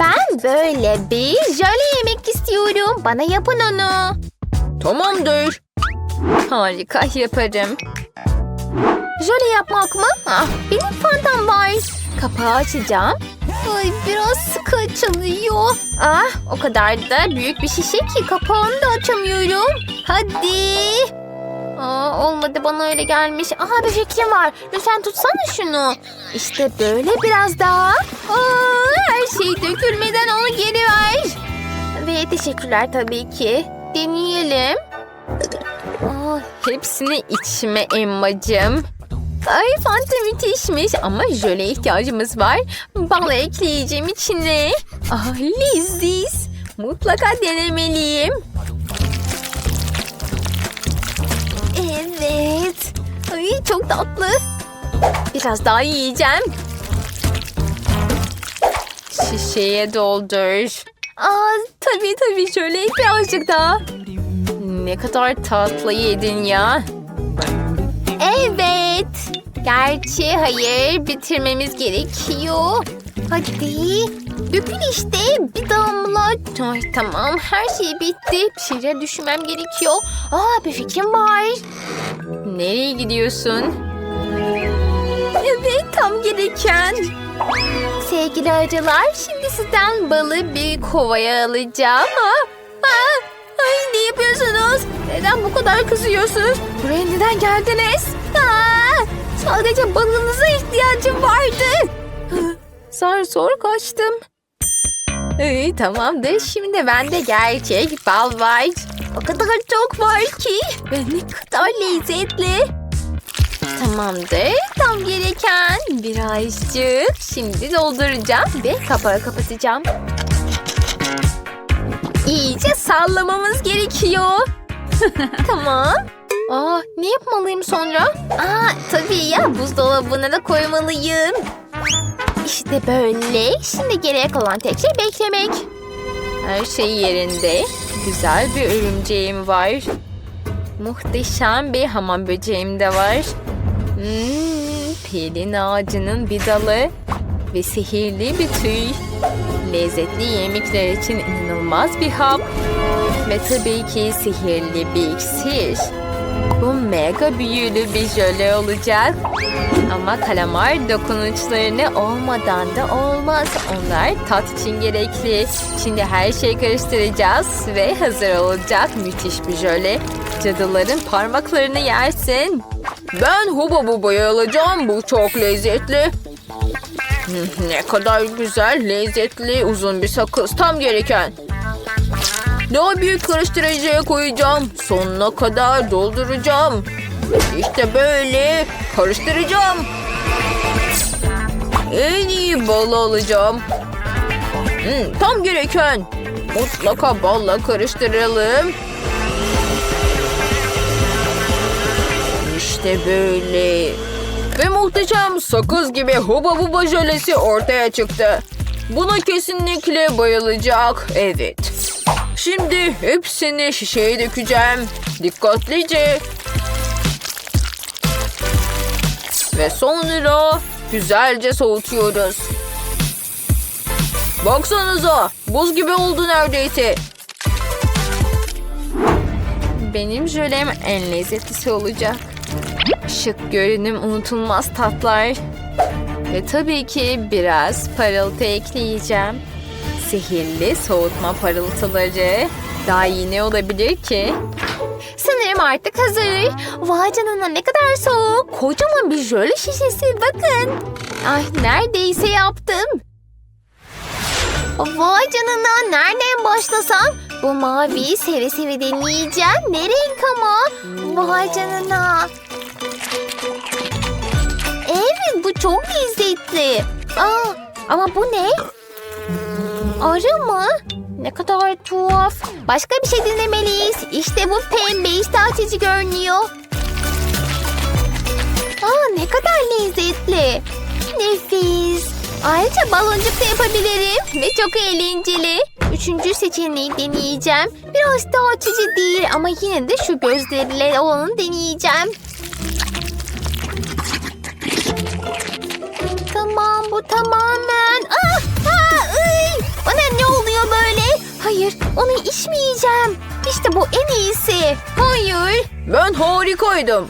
Ben böyle bir jöle yemek istiyorum. Bana yapın onu. Tamamdır. Harika yaparım. Jöle yapmak mı? Ah, benim fantam var. Kapağı açacağım. Ay biraz sıkı açılıyor. Ah o kadar da büyük bir şişe ki kapağını da açamıyorum. Hadi. Aa, olmadı bana öyle gelmiş. Aha bir fikrim var. Lütfen tutsana şunu. İşte böyle biraz daha. Aa, her şey dökülmeden onu geri ver. Ve teşekkürler tabii ki. Deneyelim. Aa, hepsini içme Emma'cığım. Ay fanta müthişmiş ama jöle ihtiyacımız var. Bal ekleyeceğim içine. Ah leziz. Mutlaka denemeliyim. Evet. Ay, çok tatlı. Biraz daha yiyeceğim. Şişeye doldur. Aa, tabii tabii şöyle birazcık daha. Ne kadar tatlı yedin ya. Evet. Gerçi hayır bitirmemiz gerekiyor. Hadi. Dökül işte bir damla. Ay, tamam her şey bitti. Bir şeyler düşünmem gerekiyor. Aa bir fikrim var. Nereye gidiyorsun? Evet tam gereken. Sevgili arılar şimdi sizden balı bir kovaya alacağım. Aa, aa, ay ne yapıyorsunuz? Neden bu kadar kızıyorsunuz? Buraya neden geldiniz? Aa, sadece balınıza ihtiyacım vardı. Zar zor kaçtım. İyi tamamdır. Şimdi bende gerçek bal var. O kadar çok var ki. Ve ne kadar lezzetli. Tamamdır. Tam gereken birazcık. Şimdi dolduracağım ve kapağı kapatacağım. İyice sallamamız gerekiyor. tamam. Aa, ne yapmalıyım sonra? Aa, tabii ya buzdolabına da koymalıyım. İşte böyle. Şimdi geriye kalan tek şey beklemek. Her şey yerinde. Güzel bir örümceğim var. Muhteşem bir hamam böceğim de var. Hmm, pelin ağacının bir dalı ve sihirli bir tüy. Lezzetli yemekler için inanılmaz bir hap. Ve tabii ki sihirli bir iksir. Bu mega büyülü bir jöle olacak. Ama kalamar dokunuşlarını olmadan da olmaz. Onlar tat için gerekli. Şimdi her şeyi karıştıracağız ve hazır olacak müthiş bir jöle. Cadıların parmaklarını yersin. Ben huba bubayı alacağım. Bu çok lezzetli. Ne kadar güzel, lezzetli, uzun bir sakız. Tam gereken. Daha büyük karıştırıcıya koyacağım. Sonuna kadar dolduracağım. İşte böyle karıştıracağım. En iyi balı alacağım. Hmm, tam gereken. Mutlaka balla karıştıralım. İşte böyle. Ve muhteşem sakız gibi huba buba jölesi ortaya çıktı. Buna kesinlikle bayılacak. Evet. Şimdi hepsini şişeye dökeceğim. Dikkatlice. Ve sonra güzelce soğutuyoruz. Baksanıza buz gibi oldu neredeyse. Benim jölem en lezzetlisi olacak. Şık görünüm unutulmaz tatlar. Ve tabii ki biraz parıltı ekleyeceğim. Sihirli soğutma parıltıları. Daha iyi ne olabilir ki? Sanırım artık hazır. Vay canına ne kadar soğuk. Kocaman bir jöle şişesi bakın. Ay neredeyse yaptım. Vay canına nereden başlasam? Bu maviyi seve seve deneyeceğim. Ne renk ama? Vay canına. Evet bu çok lezzetli. Aa, ama bu ne? Arı mı? Ne kadar tuhaf. Başka bir şey denemeliyiz. İşte bu pembe işte açıcı görünüyor. Aa ne kadar lezzetli. Nefis. Ayrıca baloncuk da yapabilirim. Ve çok eğlenceli. Üçüncü seçeneği deneyeceğim. Biraz daha açıcı değil ama yine de şu gözleriyle olanı deneyeceğim. Tamam bu tamamen. Ah, bana ne oluyor böyle? Hayır, onu içmeyeceğim. İşte bu en iyisi. Hayır. Ben harikaydım.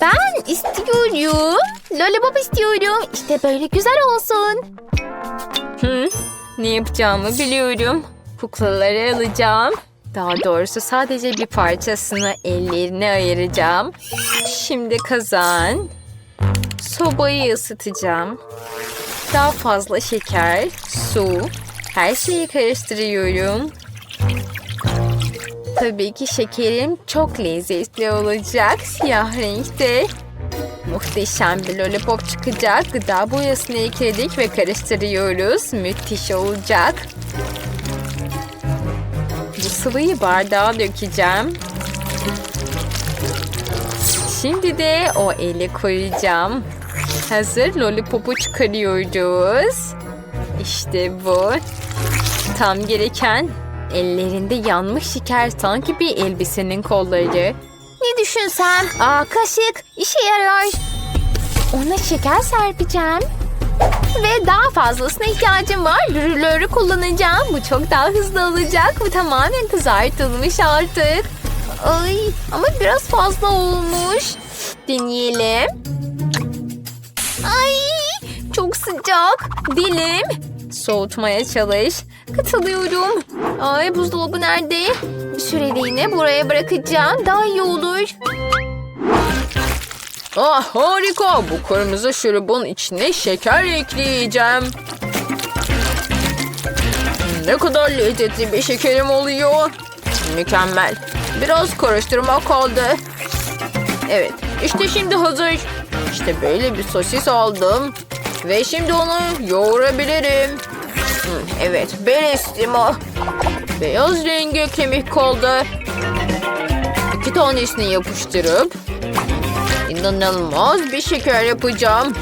Ben istiyorum. Lollipop istiyorum. İşte böyle güzel olsun. Hı, ne yapacağımı biliyorum. Kuklaları alacağım. Daha doğrusu sadece bir parçasını ellerine ayıracağım. Şimdi kazan. Sobayı ısıtacağım. Daha fazla şeker, su, her şeyi karıştırıyorum. Tabii ki şekerim çok lezzetli olacak. Siyah renkte. Muhteşem bir lollipop çıkacak. Gıda boyasını ekledik ve karıştırıyoruz. Müthiş olacak. Bu sıvıyı bardağa dökeceğim. Şimdi de o eli koyacağım. Hazır lollipopu çıkarıyoruz. İşte bu. Tam gereken ellerinde yanmış şeker sanki bir elbisenin kolları. Ne düşünsem? Aa kaşık işe yarar. Ona şeker serpeceğim. Ve daha fazlasına ihtiyacım var. Brülörü kullanacağım. Bu çok daha hızlı olacak. Bu tamamen kızartılmış artık. Ay ama biraz fazla olmuş. Deneyelim. Ay çok sıcak. Dilim. Soğutmaya çalış. Katılıyorum. Ay buzdolabı nerede? Bir süreliğine buraya bırakacağım. Daha iyi olur. Ah harika. Bu kırmızı şurubun içine şeker ekleyeceğim. Ne kadar lezzetli bir şekerim oluyor. Mükemmel. Biraz karıştırma kaldı. Evet işte şimdi hazır. İşte böyle bir sosis aldım. Ve şimdi onu yoğurabilirim. Evet belestimo. Beyaz rengi kemik kaldı. İki tanesini yapıştırıp İnanılmaz bir şeker yapacağım.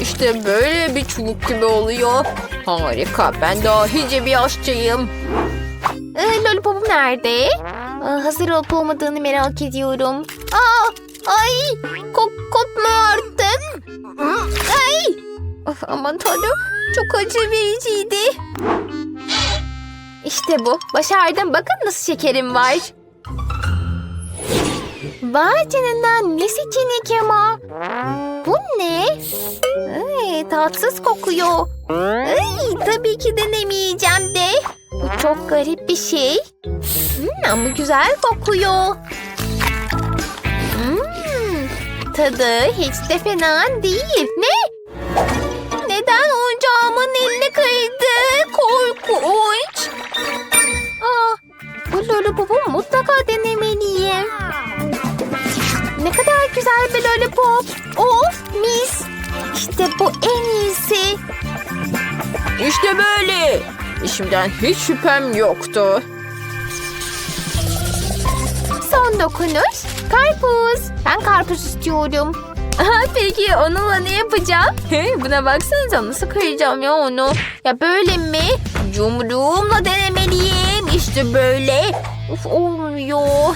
İşte böyle bir çubuk gibi oluyor. Harika. Ben dahice bir aşçıyım. Ee, lollipopum nerede? Aa, hazır olup olmadığını merak ediyorum. Aa, ay, kok kopma artık. Ay. Of, aman tanrım, çok acı vericiydi. İşte bu, başardım. Bakın nasıl şekerim var. Vay canına ne seçenek ama. Bu ne? Ay, tatsız kokuyor. Ay, tabii ki denemeyeceğim de. Bu çok garip bir şey. Hmm, ama güzel kokuyor. Tadı hiç de fena değil. Ne? Neden oyuncağımın eline kaydı? Korkunç. Aa, bu lollipopu mutlaka denemeliyim. Ne kadar güzel bir lollipop. Of mis. İşte bu en iyisi. İşte böyle. İşimden hiç şüphem yoktu. Son dokunuş. Karpuz. Ben karpuz istiyorum. Peki onunla ne yapacağım? Buna baksanıza nasıl kıracağım ya onu. Ya böyle mi? Yumruğumla denemeliyim. İşte böyle. Of olmuyor.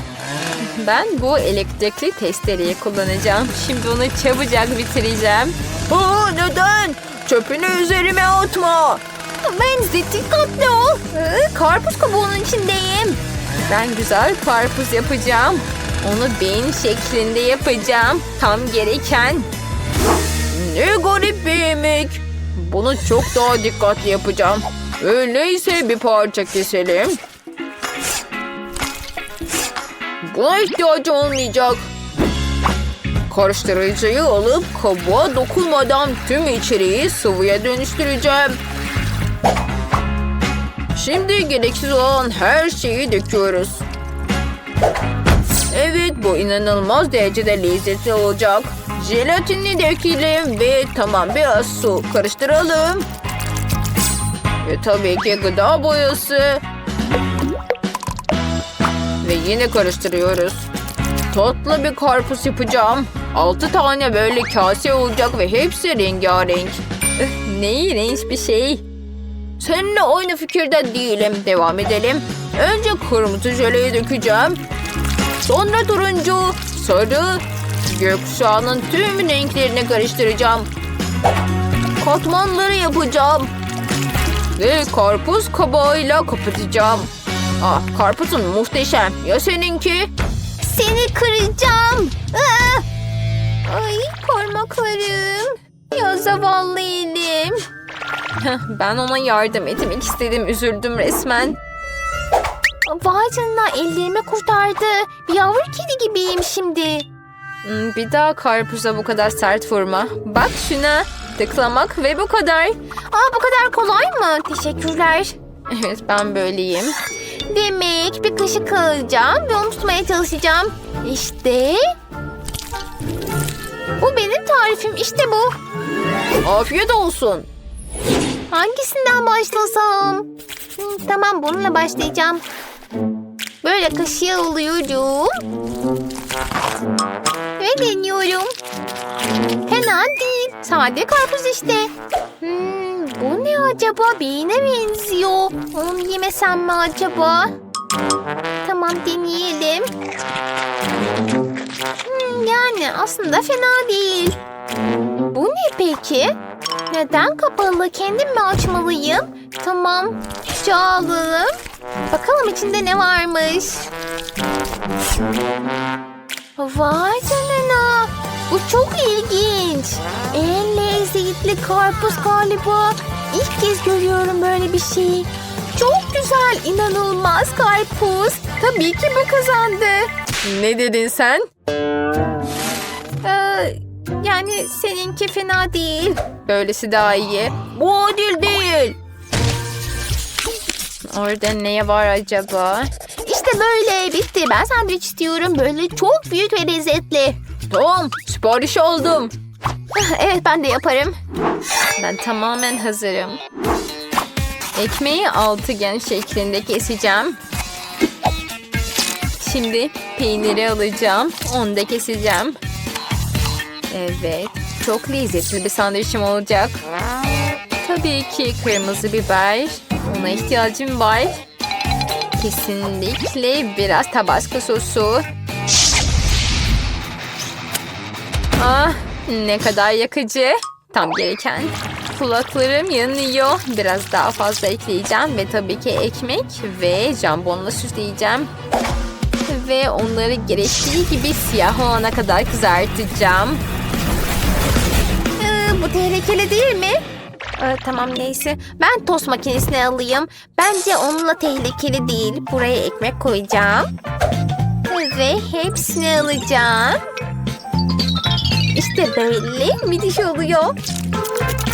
Ben bu elektrikli testereyi kullanacağım. Şimdi onu çabucak bitireceğim. Aa, neden? Çöpünü üzerime atma. Ben dikkatli ol. Ee, karpuz kabuğunun içindeyim. Ben güzel karpuz yapacağım. Onu beyin şeklinde yapacağım. Tam gereken. Ne garip bir yemek. Bunu çok daha dikkatli yapacağım. Öyleyse bir parça keselim. Buna ihtiyacı olmayacak. Karıştırıcıyı alıp kabuğa dokunmadan tüm içeriği sıvıya dönüştüreceğim. Şimdi gereksiz olan her şeyi döküyoruz. Evet bu inanılmaz derecede lezzetli olacak. Jelatini dökelim ve tamam biraz su karıştıralım. Ve tabii ki gıda boyası. Ve yine karıştırıyoruz. Tatlı bir karpuz yapacağım. Altı tane böyle kase olacak ve hepsi rengarenk. Üh, ne iğrenç bir şey. Seninle aynı fikirde değilim. Devam edelim. Önce kırmızı jöleyi dökeceğim. Sonra turuncu, sarı, gökkuşağının tüm renklerini karıştıracağım. Katmanları yapacağım. Ve karpuz kabağıyla kapatacağım. Ah karpuzun muhteşem. Ya seninki? Seni kıracağım. Aa! Ay parmaklarım. Ya zavallı elim. Ben ona yardım etmek istedim. Üzüldüm resmen. Vay canına ellerimi kurtardı. Bir yavru kedi gibiyim şimdi. Hmm, Bir daha karpuza bu kadar sert vurma. Bak şuna. Tıklamak ve bu kadar. Aa bu kadar kolay mı? Teşekkürler. Evet ben böyleyim. Demek bir kaşık alacağım ve onu tutmaya çalışacağım. İşte. Bu benim tarifim. İşte bu. Afiyet olsun. Hangisinden başlasam? Tamam bununla başlayacağım. Böyle kaşığı alıyorum. Ve deniyorum. Fena değil. Sade karpuz işte. Hmm, bu ne acaba? Beyine benziyor. Onu yemesem mi acaba? Tamam deneyelim. Hmm, yani aslında fena değil. Bu ne peki? Neden kapalı? Kendim mi açmalıyım? Tamam. Çalalım. Bakalım içinde ne varmış. Vay canına. Bu çok ilginç. En lezzetli karpuz galiba. İlk kez görüyorum böyle bir şey. Çok güzel, inanılmaz karpuz. Tabii ki bu kazandı. Ne dedin sen? Ee, yani seninki fena değil. Böylesi daha iyi. Bu adil değil. Orada ne var acaba? İşte böyle bitti. Ben sandviç istiyorum. Böyle çok büyük ve lezzetli. Tamam sipariş aldım. Ah, Evet ben de yaparım. Ben tamamen hazırım. Ekmeği altıgen şeklinde keseceğim. Şimdi peyniri alacağım. Onu da keseceğim. Evet. Çok lezzetli bir sandviçim olacak. Tabii ki kırmızı biber. Ona ihtiyacım var. Kesinlikle biraz tabasco sosu. Ah ne kadar yakıcı. Tam gereken. Kulaklarım yanıyor. Biraz daha fazla ekleyeceğim ve tabii ki ekmek ve jambonla süsleyeceğim. Ve onları gerektiği gibi siyah olana kadar kızartacağım. Ee, bu tehlikeli değil mi? Ee, tamam neyse. Ben tost makinesini alayım. Bence onunla tehlikeli değil. Buraya ekmek koyacağım. Ve hepsini alacağım. İşte böyle müthiş oluyor.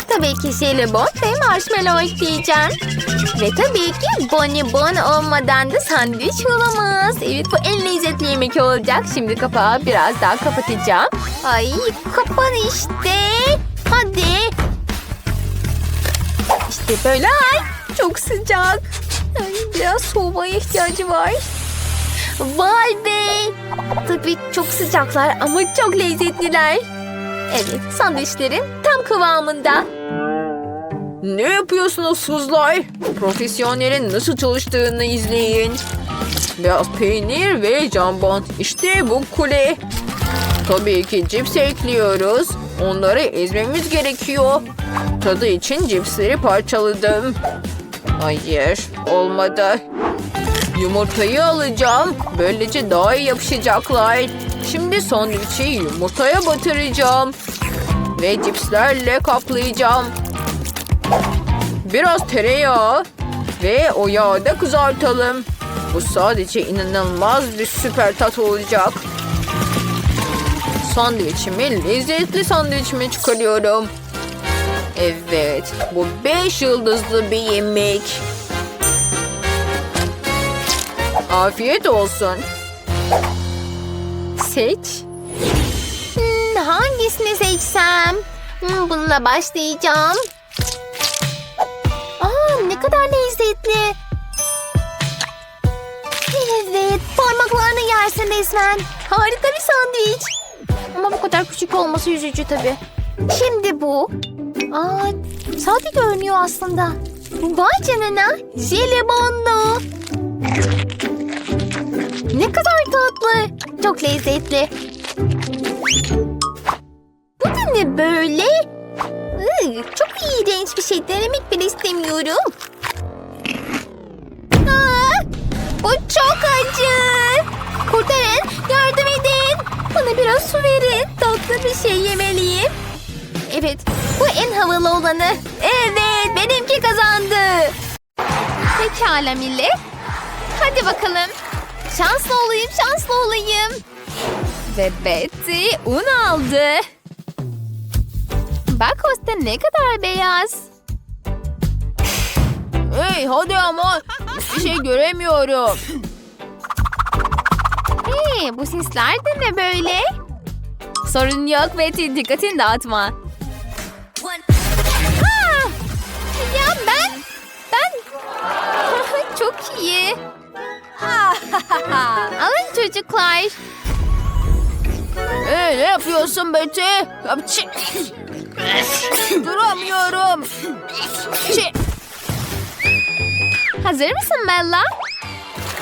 Tabii ki jelibon ve marshmallow ekleyeceğim. Ve tabii ki bonibon olmadan da sandviç olamaz. Evet bu en lezzetli yemek olacak. Şimdi kapağı biraz daha kapatacağım. Ay kapan işte. Hadi. İşte böyle. Ay çok sıcak. Ay, biraz soğumaya ihtiyacı var. Vay be. Tabii çok sıcaklar ama çok lezzetliler. Evet sandviçlerim tam kıvamında. Ne yapıyorsunuz kızlar? Profesyonelin nasıl çalıştığını izleyin. Biraz peynir ve jambon. İşte bu kule. Tabii ki cips ekliyoruz. Onları ezmemiz gerekiyor. Tadı için cipsleri parçaladım. Hayır, olmadı. Yumurtayı alacağım. Böylece daha iyi yapışacaklar. Şimdi sandviçi yumurtaya batıracağım. Ve cipslerle kaplayacağım. Biraz tereyağı ve o yağı da kızartalım. Bu sadece inanılmaz bir süper tat olacak. Sandviçimi lezzetli sandviçimi çıkarıyorum. Evet, bu beş yıldızlı bir yemek. Afiyet olsun. Seç. Hmm, hangisini seçsem? Hmm, bununla başlayacağım. Aa, ne kadar lezzetli. Evet, parmaklarını yersin resmen. Harika bir sandviç. Ama bu kadar küçük olması üzücü tabii. Şimdi bu. Aa, sade görünüyor aslında. Vay canına. Jelibonlu. Ne kadar tatlı. Çok lezzetli. Bu da ne böyle? Iy, çok iğrenç bir şey. Denemek bile istemiyorum. Aa, bu çok acı. Kurtarın. Yardım edin biraz su verin. Tatlı bir şey yemeliyim. Evet, bu en havalı olanı. Evet, benimki kazandı. Pekala millet. Hadi bakalım. Şanslı olayım, şanslı olayım. Ve Betty un aldı. Bak Osten ne kadar beyaz. Hey hadi ama hiçbir şey göremiyorum. Hey, bu sesler de ne böyle? Sorun yok Betty dikkatini dağıtma. Aa! Ya ben, ben çok iyi. Alın çocuklar. Hey ne yapıyorsun Betty? Hapçı. Duramıyorum. Çi. Hazır mısın Bella?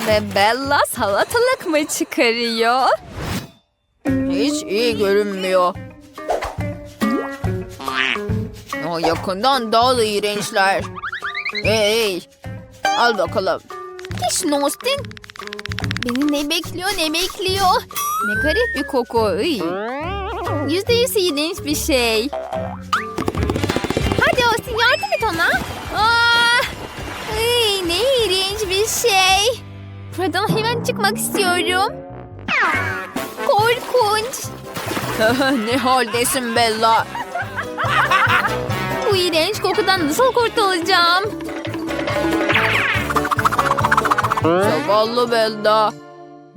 Ve Bella salatalık mı çıkarıyor? Hiç iyi görünmüyor. O yakından daha da iğrençler. Hey, al bakalım. Kiş Nostin. Beni ne bekliyor ne bekliyor. Ne garip bir koku. Iy. Yüzde yüz iğrenç bir şey. Hadi Austin yardım et ona. Aa, ay, ne iğrenç bir şey. Buradan hemen çıkmak istiyorum. Korkunç. ne haldesin Bella? Bu iğrenç kokudan nasıl kurtulacağım? Zavallı Bella.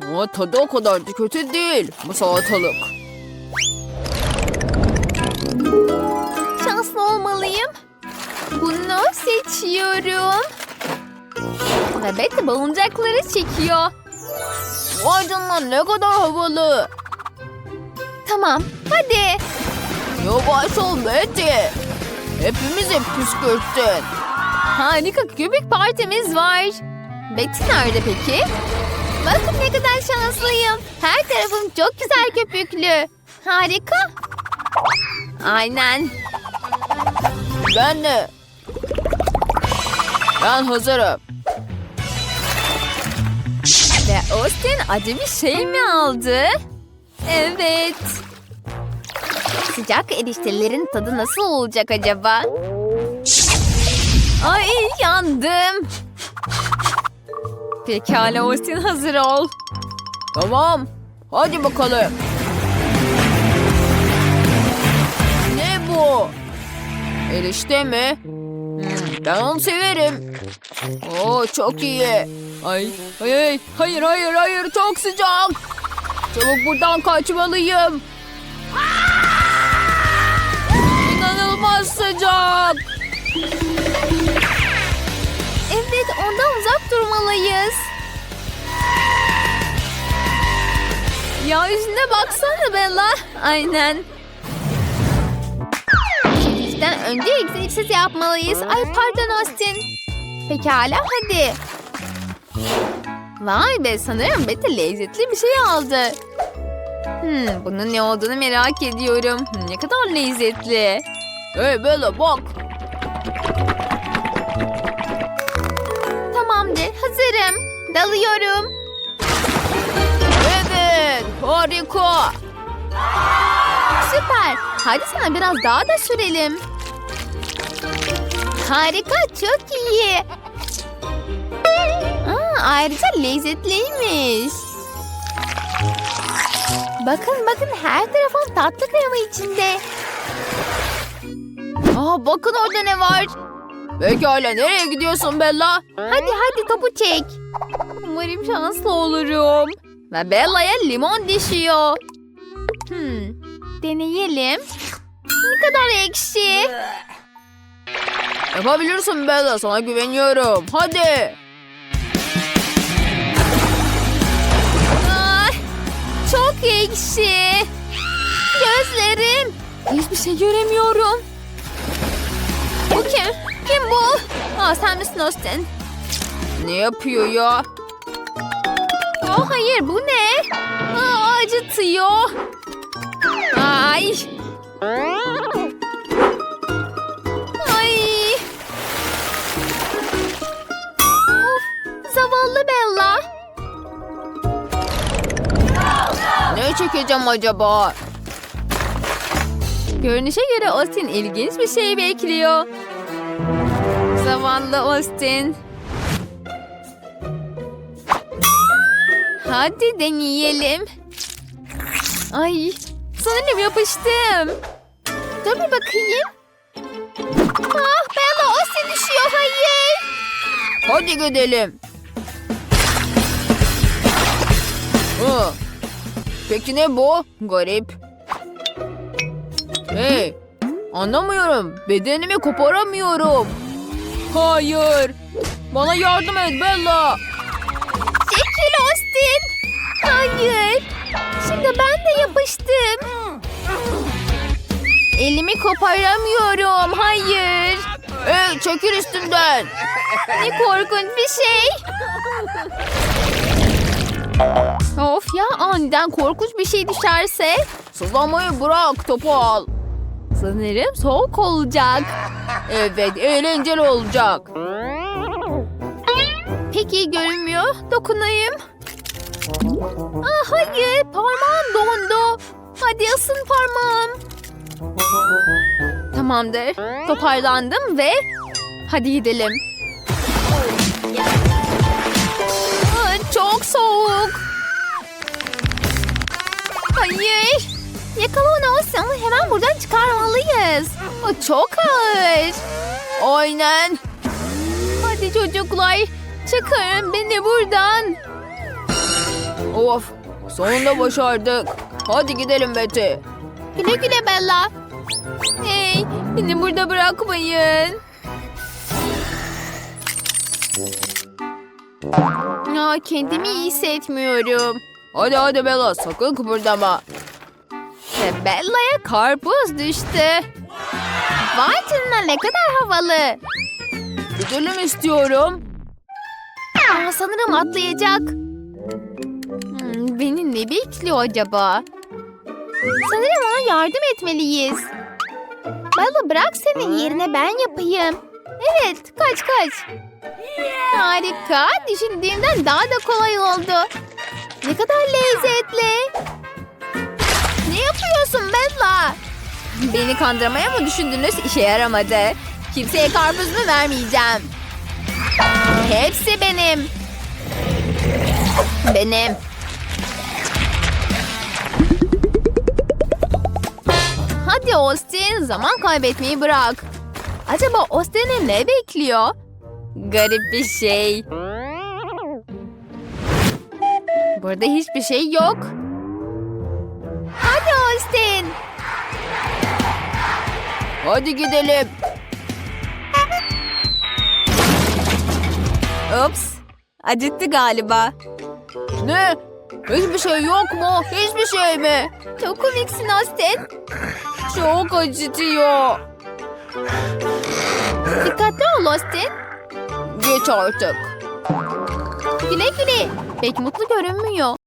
Ama tadı o kadar da kötü değil. Bu salatalık. Şanslı olmalıyım. Bunu seçiyorum. Ve Betty balıncakları çekiyor. Vay canına ne kadar havalı. Tamam, hadi. Yavaş ol Betty. Hepimizi püskürttün. Harika köpük partimiz var. Betty nerede peki? Bakın ne kadar şanslıyım. Her tarafım çok güzel köpüklü. Harika. Aynen. Ben de. Ben hazırım. Ve Austin acı bir şey mi aldı? Evet. Sıcak eriştelerin tadı nasıl olacak acaba? Ay yandım. Pekala Austin hazır ol. Tamam. Hadi bakalım. Ne bu? Erişte mi? Ben onu severim. Oo çok iyi. Ay, ay, hayır, hayır, hayır, çok sıcak. Çabuk buradan kaçmalıyım. İnanılmaz sıcak. Evet ondan uzak durmalıyız. Ya yüzüne baksana Bella. Aynen. Önce egzersiz yapmalıyız. Ay pardon Austin. Pekala hadi. Vay be sanırım Betty lezzetli bir şey aldı. Hmm, bunun ne olduğunu merak ediyorum. Hmm, Ne kadar lezzetli. Hey Bella bak. Tamamdır hazırım. Dalıyorum. Evet harika. Süper. Hadi sana biraz daha da sürelim. Harika, çok iyi. Aa, ayrıca lezzetliymiş. Bakın bakın her tarafım tatlı krema içinde. Aa, bakın orada ne var. Pekala nereye gidiyorsun Bella? Hadi hadi topu çek. Umarım şanslı olurum. Ve Bella'ya limon düşüyor. Hmm, deneyelim. Ne kadar ekşi. Yapabilirsin Bella sana güveniyorum. Hadi. Ay, çok ekşi. Gözlerim. Hiçbir şey göremiyorum. Bu kim? Kim bu? Aa, sen misin Austin? Ne yapıyor ya? Oh hayır bu ne? Aa, acıtıyor. Ay. Ay. Dökeceğim acaba? Görünüşe göre Austin ilginç bir şey bekliyor. Zavallı Austin. Hadi deneyelim. Ay, sanırım yapıştım. Dur bir bakayım. Ah Bella Austin düşüyor hayır. Hadi gidelim. Hı. Peki ne bu? Garip. Hey, anlamıyorum. Bedenimi koparamıyorum. Hayır. Bana yardım et Bella. Çekil Austin. Hayır. Şimdi ben de yapıştım. Elimi koparamıyorum. Hayır. Hey, çekil üstümden. Ne korkunç bir şey. Ya aniden korkunç bir şey düşerse. Sızlamayı bırak, topu al. Sanırım soğuk olacak. Evet, eğlenceli olacak. Pek iyi görünmüyor. Dokunayım. Ah hayır parmağım dondu. Hadi ısın parmağım. Tamamdır. Toparlandım ve hadi gidelim. Çok soğuk. Hayır. Yakala onu Olsun. Hemen buradan çıkarmalıyız. O çok ağır. Aynen. Hadi çocuklar çıkarın beni buradan. Of, sonunda başardık. Hadi gidelim Betty. Güle güle Bella. Hey beni burada bırakmayın. Ya kendimi iyi hissetmiyorum. Hadi hadi Bella, sakın kıpırdama. Ve Bella'ya karpuz düştü. Vay canına ne kadar havalı. Gidelim istiyorum. Aa, sanırım atlayacak. Hmm, beni ne bekliyor acaba? Sanırım ona yardım etmeliyiz. Bella bırak senin yerine ben yapayım. Evet kaç kaç. Harika düşündüğümden daha da kolay oldu. Ne kadar lezzetli. Ne yapıyorsun Bella? Beni kandırmaya mı düşündünüz? İşe yaramadı. Kimseye karpuz mu vermeyeceğim. Hepsi benim. Benim. Hadi Austin zaman kaybetmeyi bırak. Acaba Austin'i ne bekliyor? Garip bir şey. Burada hiçbir şey yok. Hadi Austin. Hadi gidelim. Ups. Acıttı galiba. Ne? Hiçbir şey yok mu? Hiçbir şey mi? Çok komiksin Austin. Çok acıtıyor. Dikkatli ol Austin. Geç artık. Güle güle. Pek mutlu görünmüyor.